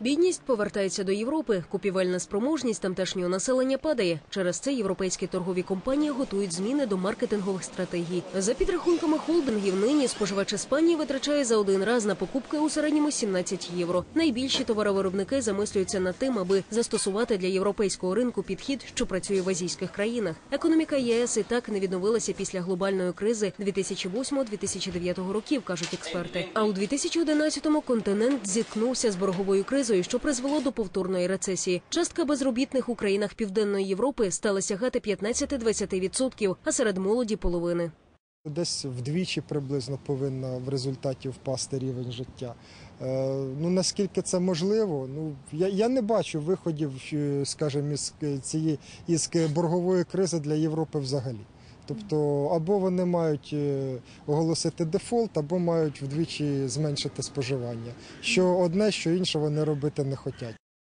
Бідність повертається до Європи. Купівельна спроможність тамтешнього населення падає. Через це європейські торгові компанії готують зміни до маркетингових стратегій. За підрахунками холдингів, нині споживач Іспанії витрачає за один раз на покупки у середньому 17 євро. Найбільші товаровиробники замислюються над тим, аби застосувати для європейського ринку підхід, що працює в азійських країнах. Економіка ЄС і так не відновилася після глобальної кризи 2008-2009 років, кажуть експерти. А у 2011-му континент зіткнувся з борговою кризою, що призвело до повторної рецесії. Частка безробітних у країнах Південної Європи стала сягати 15-20%, а серед молоді половини. Десь вдвічі приблизно повинна в результаті впасти рівень життя. Е, ну наскільки це можливо? Ну я, я не бачу виходів, е, скажімо, із цієї із боргової кризи для Європи взагалі. Тобто, або вони мають е, оголосити дефолт, або мають вдвічі зменшити споживання. Що одне, що інше вони робити не хочуть.